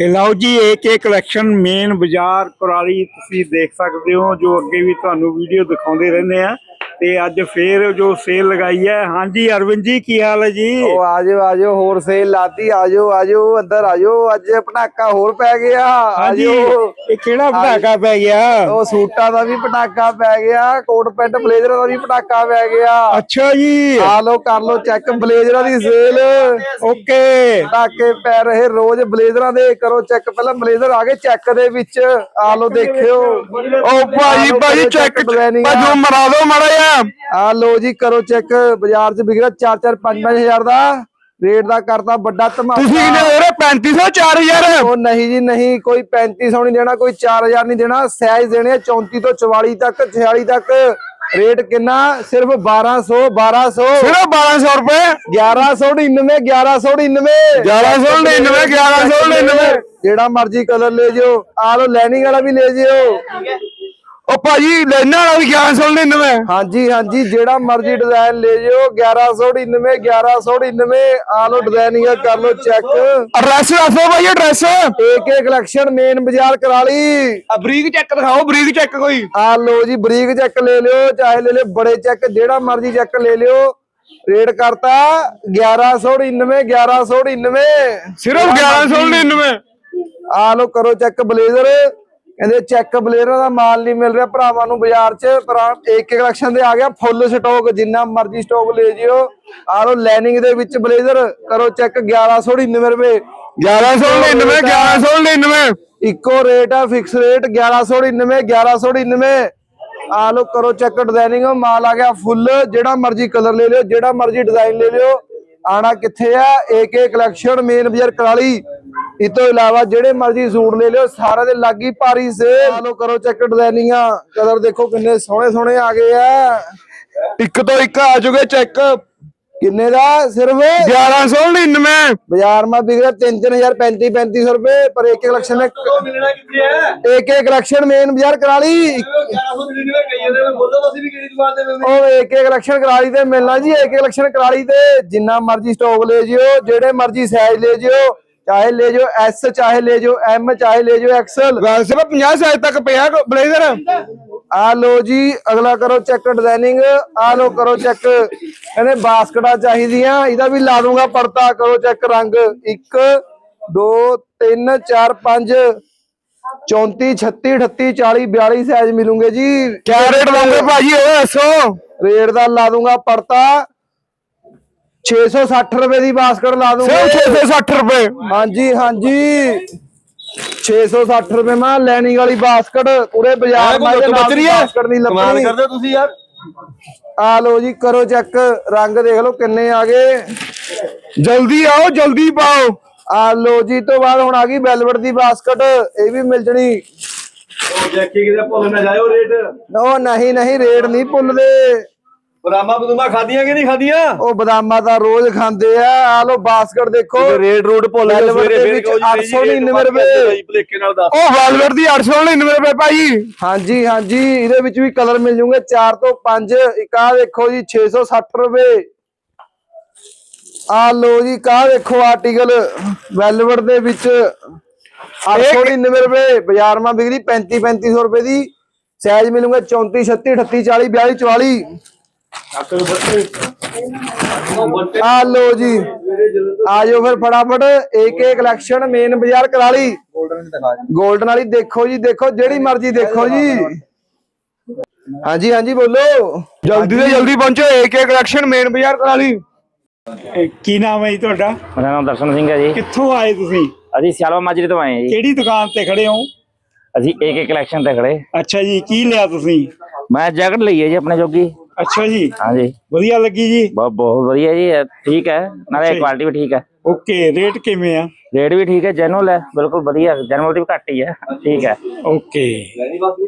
ਇਹ ਲਓ ਜੀ ਏਕੇ ਕਲੈਕਸ਼ਨ ਮੇਨ ਬਾਜ਼ਾਰ, ਕੁਰਾਲੀ, ਤੁਸੀਂ ਦੇਖ ਸਕਦੇ ਹੋ, ਜੋ ਅੱਗੇ ਵੀ ਤੁਹਾਨੂੰ ਵੀਡੀਓ ਦਿਖਾਉਂਦੇ ਰਹਿੰਦੇ ਆ। ਤੇ ਅੱਜ ਫੇਰ ਜੋ ਸੇਲ ਲਗਾਈ ਹੈ। ਹਾਂਜੀ ਅਰਵਿੰਦ ਜੀ ਕੀ ਹਾਲ ਹੈ ਜੀ? ਉਹ ਆਜੋ ਆਜੋ ਹੋਰ ਸੇਲ ਲਾਤੀ। ਆਜੋ ਆਜੋ ਅੰਦਰ ਆਜੋ। ਅੱਜ ਪਟਾਕਾ ਹੋਰ ਪੈ ਗਿਆ। ਹਾਂਜੀ ਆਜੋ। ਇਹ ਕਿਹੜਾ ਪਟਾਕਾ ਪੈ ਗਿਆ? ਉਹ ਸੂਟਾਂ ਦਾ ਵੀ ਪਟਾਕਾ ਪੈ ਗਿਆ। ਕੋਟ ਪੈਂਟ ਬਲੇਜ਼ਰਾਂ ਦਾ ਵੀ ਪਟਾਕਾ ਪੈ ਗਿਆ। ਅੱਛਾ ਜੀ। ਆ ਲੋ ਕਰ ਲੋ ਚੈੱਕ। ਬਲੇਜ਼ਰਾਂ ਦੀ ਸੇਲ। ਓਕੇ। ਪਟਾਕੇ ਪੈ ਰਹੇ ਰੋਜ਼ ਬਲੇਜ਼ਰਾਂ ਦੇ। ਕਰੋ ਚੈੱਕ। ਪਹਿਲਾਂ ਬਲੇਜ਼ਰ ਆ ਗਏ ਚੈੱਕ ਦੇ ਵਿੱਚ। ਆ ਲੋ ਦੇਖਿਓ। ਉਹ ਭਾਜੀ ਭਾਜੀ ਚੈੱਕ ਭਾਜੂ ਮਰਾ ਦੋ ਮੜਾ ਆ। ਲੋ ਜੀ ਕਰੋ ਚੈੱਕ। ਬਾਜ਼ਾਰ 'ਚ ਵਿਕ ਰਿਹਾ 4-4 5-5000 ਦਾ। ਰੇਟ ਦਾ ਕਰਤਾ ਵੱਡਾ ਧਮਾਕਾ। ਤੁਸੀਂ ਕਿੰਨੇ ਦੇ ਰਹੇ? 3500 4000 ਉਹ ਨਹੀਂ ਜੀ ਨਹੀਂ ਕੋਈ 3500 ਨਹੀਂ ਦੇਣਾ ਕੋਈ 4000 ਨਹੀਂ ਦੇਣਾ। ਸਾਈਜ਼ ਦੇਣੇ ਆ 34 ਤੋਂ 44 ਤੱਕ 46 ਤੱਕ। ਰੇਟ ਕਿੰਨਾ? ਸਿਰਫ 1200 1200 ਸਿਰਫ 1200 ਰੁਪਏ। 1199 1199 1199 1199 ਜਿਹੜਾ ਮਰਜ਼ੀ ਕਲਰ ਲੈ ਜਿਓ। ਆ ਲੋ ਲੈਨਿੰਗ ਵਾਲਾ ਵੀ ਲੈ ਜਿਓ। ਉਹ ਭਾਜੀ ਲੈਣਾ ਵਾਲਾ ਵੀ 1199 ਹਾਂਜੀ ਹਾਂਜੀ ਜਿਹੜਾ ਮਰਜ਼ੀ ਡਿਜ਼ਾਈਨ ਲੈ ਜਿਓ 1199 1199 ਆ ਲੋ ਡਿਜ਼ਾਈਨਿੰਗ ਕਰ ਲੋ ਚੈੱਕ ਐਡਰੈਸ ਦੱਸੋ ਭਾਈ ਐਡਰੈਸ ਏਕੇ ਕਲੈਕਸ਼ਨ ਮੇਨ ਬਾਜ਼ਾਰ ਕਰਾਲੀ ਆ ਬਰੀਕ ਚੈੱਕ ਦਿਖਾਓ ਬਰੀਕ ਚੈੱਕ ਕੋਈ। ਆ ਲੋ ਜੀ ਬਰੀਕ ਚੈੱਕ ਲੈ ਲਿਓ ਚਾਹੇ ਲੈ ਲਿਓ ਬੜੇ ਚੈੱਕ ਜਿਹੜਾ ਮਰਜ਼ੀ ਚੈੱਕ ਲੈ ਲਿਓ। ਰੇਟ ਕਰਤਾ 1199 1199 ਸਿਰਫ 1199 ਆ ਲੋ ਕਰੋ ਚੈੱਕ ਬਲੇਜ਼ਰ। ਕਹਿੰਦੇ ਚੈੱਕ ਬਲੇਜ਼ਰਾਂ ਦਾ ਮਾਲ ਨਹੀਂ ਮਿਲ ਰਿਹਾ ਭਰਾਵਾਂ ਨੂੰ ਬਾਜ਼ਾਰ 'ਚ ਪਰ ਇੱਕ ਕਲੈਕਸ਼ਨ ਦੇ ਆ ਗਿਆ ਫੁੱਲ ਸਟਾਕ ਜਿੰਨਾ ਮਰਜ਼ੀ ਸਟਾਕ ਲੈ ਜਿਓ। ਆ ਲੋ ਲਾਈਨਿੰਗ ਦੇ ਵਿੱਚ ਬਲੇਜ਼ਰ ਕਰੋ ਚੈੱਕ 1199 ਰੁਪਏ। 1199 1199 ਇੱਕੋ ਰੇਟ ਆ ਫਿਕਸ ਰੇਟ 1199 1199 ਆ ਲੋ ਕਰੋ ਚੈੱਕ ਡਿਜ਼ਾਈਨਿੰਗ ਮਾਲ ਆ ਗਿਆ ਫੁੱਲ ਜਿਹੜਾ ਮਰਜ਼ੀ ਕਲਰ ਲੈ ਲਿਓ ਜਿਹੜਾ ਮਰਜ਼ੀ ਡਿਜ਼ਾਈਨ ਲੈ ਲਿਓ। ਆਣਾ ਕਿੱਥੇ ਆ? ਏਕੇ ਕਲੈਕਸ਼ਨ ਮੇਨ ਬਾਜ਼ਾਰ ਕਰਾਲੀ। ਇਸ ਤੋਂ ਇਲਾਵਾ ਜਿਹੜੇ ਮਰਜ਼ੀ ਸੂਟ ਲੈ ਲਿਓ ਸਾਰਿਆਂ ਦੇ ਲੱਗੀ ਭਾਰੀ ਸੇਲ। ਲੋ ਕਰੋ ਚੈੱਕ ਡਿਜ਼ਾਈਨਿੰਗਾਂ ਕਲਰ ਦੇਖੋ ਕਿੰਨੇ ਸੋਹਣੇ ਸੋਹਣੇ ਆ ਗਏ ਆ। ਇੱਕ ਤੋਂ ਇੱਕ ਆ ਜੂਗੇ ਚੈੱਕ ਕਿੰਨੇ ਦਾ ਸਿਰਫ? 1199 ਬਾਜ਼ਾਰ ਮਾ ਵਿਕ ਰਿਹਾ 3-3000 35-3500 ਰੁਪਏ ਪਰ ਏਕੇ ਕਲੈਕਸ਼ਨ ਨੇ ਮਿਲਣਾ ਕਿੱਥੇ ਹੈ? ਏਕੇ ਕਲੈਕਸ਼ਨ ਮੇਨ ਬਾਜ਼ਾਰ ਕਰਾਲੀ 1199 ਕਹੀ ਜਾਂਦੇ ਮੈਂ ਬੋਲਦਾ ਤੁਸੀਂ ਵੀ ਕਿਹੜੀ ਦੁਕਾਨ ਤੇ ਮਿਲਦੇ ਉਹ ਇੱਕ ਇੱਕ ਕਲੈਕਸ਼ਨ ਕਰਾਲੀ ਤੇ ਮਿਲਣਾ ਜੀ ਇੱਕ ਕਲੈਕਸ਼ਨ ਕਰਾਲੀ ਤੇ ਜਿੰਨਾ ਮਰਜ਼ੀ ਸਟਾਕ ਲੈ ਜਿਓ ਜਿਹੜੇ ਮਰਜ਼ੀ ਸਾਈਜ਼ ਲੈ ਜਿਓ। ਚਾਹੇ ਲੈ ਜਿਓ ਐਸ ਚਾਹੇ ਲੈ ਜਿਓ ਐਮ ਚਾਹੇ ਲੈ ਜਿਓ ਐਕਸਲ ਵੈਸੇ ਤਾਂ 50 ਸਾਈਜ਼ ਤੱਕ ਪਿਆ ਬਲੇਜ਼ਰ? ਆ ਲੋ ਜੀ ਅਗਲਾ ਕਰੋ ਚੈੱਕ ਡਿਜ਼ਾਈਨਿੰਗ ਆ ਲੋ ਕਰੋ ਚੈੱਕ ਕਹਿੰਦੇ ਬਾਸਕਟਾਂ ਚਾਹੀਦੀਆਂ ਇਹਦਾ ਵੀ ਲਾ ਦੂੰਗਾ ਪੜਤਾ ਕਰੋ ਚੈੱਕ ਰੰਗ। 1 2 3 4 5 34 36 38 40 42 ਸਾਈਜ਼ ਮਿਲੂਗੇ ਜੀ। ਕਿਆ ਰੇਟ ਲਾਉਂਗੇ ਭਾਜੀ ਉਹ ਦੱਸੋ? ਰੇਟ ਦਾ ਲਾ ਦੂੰਗਾ ਪੜਤਾ 660 ਰੁਪਏ ਦੀ ਬਾਸਕਟ ਲਾ ਦੂੰਗਾ। ਸਿਰਫ 660 ਰੁਪਏ। ਹਾਂਜੀ ਹਾਂਜੀ। 660 ਰੁਪਏ ਮਾ ਲੈਨਿੰਗ ਵਾਲੀ ਬਾਸਕਟ ਪੂਰੇ ਬਾਜ਼ਾਰ ਮਾ ਨਾਲ ਬਾਸਕਟ ਨਹੀਂ ਕਮਾਲ ਲੱਭਣੀ ਕਰਦੇ ਤੁਸੀਂ ਯਾਰ। ਆ ਲੋ ਜੀ ਕਰੋ ਚੈੱਕ। ਰੰਗ ਦੇਖ ਲਓ ਕਿੰਨੇ ਆ ਗਏ। ਜਲਦੀ ਆਓ ਜਲਦੀ ਪਾਓ। ਆ ਲੋ ਜੀ ਤੋਂ ਬਾਅਦ ਹੁਣ ਆ ਗਈ ਵੈਲਵਟ ਦੀ ਬਾਸਕਟ ਇਹ ਵੀ ਮਿਲ ਜਣੀ। ਉਹ ਦੇਖੀ ਕਿਤੇ ਭੁੱਲ ਨਾ ਜਾਇਓ ਰੇਟ। ਉਹ ਨਹੀਂ ਨਹੀਂ ਰੇਟ ਨਹੀਂ ਭੁੱਲਦੇ। ਬਰਾਮਾ ਬਦੂਮਾ ਖਾਦੀਆਂ ਕਿ ਨਹੀਂ ਖਾਦੀਆਂ ਉਹ ਬਦਾਮਾਂ ਦਾ ਰੋਜ਼ ਖਾਂਦੇ ਆ। ਆ ਲੋ ਬਾਸਕਟ ਦੇਖੋ। ਰੇਟ ਰੂਟ ਭੁੱਲ ਜਾਓ, ਸਵੇਰੇ ਫੇਰ ਕਹੋ ਜੀ 899 ਰੁਪਏ। ਭਲੇਖੇ ਨਾਲ ਦੱਸ। ਉਹ ਵੈਲਵਟ ਦੀ 899 ਰੁਪਏ ਭਾਜੀ ਹਾਂਜੀ ਹਾਂਜੀ ਇਹਦੇ ਵਿੱਚ ਵੀ ਕਲਰ ਮਿਲ ਜੂਗੇ। 4 ਤੋਂ 5 ਇੱਕ ਆ ਦੇਖੋ ਜੀ 660 ਰੁਪਏ। ਆ ਲੋ ਜੀ ਕਾ ਦੇਖੋ ਆਰਟੀਕਲ ਵੈਲਵਟ ਦੇ ਵਿੱਚ 899 ਰੁਪਏ ਬਾਜ਼ਾਰ ਮਾ ਵਿਕਰੀ 35 3500 ਰੁਪਏ ਦੀ। ਸਾਈਜ਼ ਮਿਲੂਗਾ 34 36 38 40 42 44 ਆ ਲੋ ਜੀ। ਆਜੋ ਫਿਰ ਫਟਾਫਟ। ਏਕੇ ਕਲੈਕਸ਼ਨ ਮੇਨ ਬਾਜ਼ਾਰ ਕਰਾਲੀ ਗੋਲਡਨ ਵਾਲੀ ਦੇਖੋ ਜੀ ਦੇਖੋ ਜਿਹੜੀ ਮਰਜ਼ੀ ਦੇਖੋ ਜੀ। ਹਾਂਜੀ ਹਾਂਜੀ ਬੋਲੋ। ਜਲਦੀ ਤੋਂ ਜਲਦੀ ਪਹੁੰਚੋ ਏਕ ਕਲੈਕਸ਼ਨ ਮੇਨ ਬਾਜ਼ਾਰ ਕਰਾਲੀ ਕੀ ਨਾਮ ਹੈ ਜੀ ਤੁਹਾਡਾ? ਮੇਰਾ ਨਾਮ ਦਰਸ਼ਨ ਸਿੰਘ ਹੈ ਜੀ। ਕਿੱਥੋਂ ਆਏ ਤੁਸੀਂ? ਅਸੀਂ ਸਿਆਲਵਾ ਮਾਜਰੇ ਤੋਂ ਆਏ ਹਾਂ ਜੀ। ਕਿਹੜੀ ਦੁਕਾਨ ਤੇ ਖੜੇ ਹੋ? ਅਸੀਂ ਏਕ ਏਕ ਕਲੈਕਸ਼ਨ ਤੇ ਖੜੇ। ਅੱਛਾ ਜੀ ਕੀ ਲਿਆ ਤੁਸੀਂ? ਮੈਂ ਜੈਕਟ ਲਈ ਹੈ ਜੀ ਆਪਣੇ ਜੋਗੀ। ਅੱਛਾ ਜੀ। ਹਾਂਜੀ। ਵਧੀਆ ਲੱਗੀ ਜੀ? ਬਹੁਤ ਬਹੁਤ ਵਧੀਆ ਜੀ ਇਹ ਠੀਕ ਹੈ। ਨਾਲੇ। ਕੁਆਲਿਟੀ ਵੀ ਠੀਕ ਹੈ। ਓਕੇ ਰੇਟ ਕਿਵੇਂ ਆ? ਰੇਟ ਵੀ ਠੀਕ ਹੈ ਜੈਨੂਅਲ ਹੈ ਬਿਲਕੁਲ ਵਧੀਆ ਜੈਨੂਅਲ ਵੀ ਘੱਟ ਹੀ ਹੈ ਠੀਕ ਹੈ। ਓਕੇ।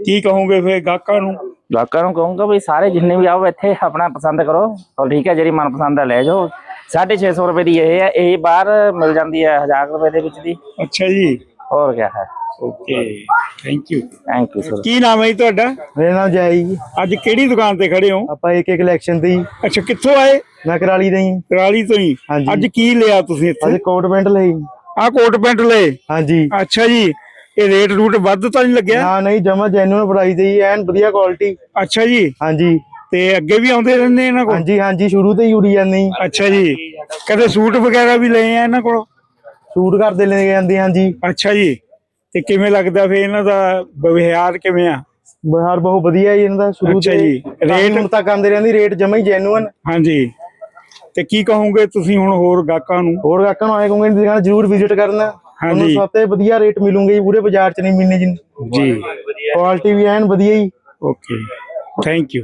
ਕੀ ਕਹੋਗੇ ਫਿਰ ਗਾਹਕਾਂ ਨੂੰ? ਲੋਕਾਂ ਨੂੰ ਕਹੂੰਗਾ ਵੀ ਸਾਰੇ ਜਿੰਨੇ ਵੀ ਆਓ ਇੱਥੇ ਆਪਣਾ ਪਸੰਦ ਕਰੋ। ਔਰ ਠੀਕ ਹੈ ਜਿਹੜੀ ਮਨਪਸੰਦ ਹੈ ਲੈ ਜਾਓ। 650 ਰੁਪਏ ਦੀ ਇਹ ਹੈ ਇਹ ਬਾਹਰ ਮਿਲ ਜਾਂਦੀ ਹੈ 1000 ਰੁਪਏ ਦੇ ਵਿੱਚ ਦੀ। ਅੱਛਾ ਜੀ। ਹੋਰ ਕੀ ਹੈ। Okay. Thank you thank you sir ਕੀ ਨਾਮ ਹੈ ਜੀ ਤੁਹਾਡਾ? ਮੇਰਾ ਨਾਮ ਜੈ ਜੀ। ਅੱਜ ਕਿਹੜੀ ਦੁਕਾਨ ਤੇ ਖੜੇ ਹੋ? ਆਪਾਂ ਏਕੇ ਕਲੈਕਸ਼ਨ ਤੇ ਅੱਛਾ ਕਿੱਥੋਂ ਆਏ? ਮੈਂ ਕਰਾਲੀ ਦਾ ਹੀ ਕਰਾਲੀ ਤੋਂ ਹੀ ਹਾਂਜੀ। ਅੱਜ ਕੀ ਲਿਆ ਤੁਸੀਂ ਇੱਥੇ? ਕੋਟ ਪੈਂਟ ਲਈ ਆ ਕੋਟ ਪੈਂਟ ਲਏ? ਹਾਂਜੀ। ਅੱਛਾ ਜੀ। ਇਹ ਰੇਟ ਰੂਟ ਵੱਧ ਤਾਂ ਨਹੀਂ ਲੱਗਿਆ? ਨਾ ਨਹੀਂ ਜਮਾ ਜੈਨੂਨ ਪ੍ਰਾਈਸ ਹੈ ਜੀ ਐਨ ਵਧੀਆ ਕੁਆਲਿਟੀ ਅੱਛਾ ਜੀ। ਹਾਂਜੀ। ਤੇ ਅੱਗੇ ਵੀ ਆਉਂਦੇ ਰਹਿੰਦੇ ਇਹਨਾਂ ਕੋਲ? ਹਾਂਜੀ ਹਾਂਜੀ ਸ਼ੁਰੂ ਤੋਂ ਹੀ ਉੜੀ ਜਾਂਦੇ ਜੀ। ਅੱਛਾ ਜੀ। ਕਦੇ ਸੂਟ ਵਗੈਰਾ ਵੀ ਲਏ ਆ ਇਹਨਾਂ ਕੋਲ? ਸ਼ੂਟ ਕਰਦੇ ਲੈ ਜਾਂਦੇ ਹਾਂਜੀ। ਅੱਛਾ ਜੀ। ਤੇ ਕਿਵੇਂ ਲੱਗਦਾ ਫੇ ਇਹਨਾਂ ਦਾ ਵਿਵਹਾਰ ਕਿਵੇਂ ਆ? ਬਿਹਾਰ ਬਹੁਤ ਵਧੀਆ ਜੀ ਇਹਨਾਂ ਦਾ ਸ਼ੁਰੂ ਅੱਛਾ ਤੋਂ। ਜੀ। ਰੇਟ ਹੁਣ ਤੱਕ ਆਉਂਦੇ ਰਹਿੰਦੀ ਰੇਟ ਜਮਾ ਹੀ ਜੈਨੂਨ ਹਾਂਜੀ। ਤੇ ਕੀ ਕਹੋਗੇ ਤੁਸੀਂ ਹੁਣ ਹੋਰ ਗਾਹਕਾਂ ਨੂੰ? ਹੋਰ ਗਾਹਕਾਂ ਨੂੰ ਆਏ ਕਹੂੰਗੇ ਇਹਨਾਂ ਦੀ ਦੁਕਾਨ ਜ਼ਰੂਰ ਵਿਜ਼ਿਟ ਕਰਨਾ। ਤੁਹਾਨੂੰ ਹਾਂਜੀ। ਸਭ ਤੋਂ ਵਧੀਆ ਰੇਟ ਮਿਲੂਗੇ ਜੀ ਪੂਰੇ ਬਾਜ਼ਾਰ 'ਚ ਨਹੀਂ ਮਿਲਨੇ ਜੀ। ਜੀ। ਕੁਆਲਿਟੀ ਵੀ ਐਨ ਵਧੀਆ ਜੀ। Okay thank you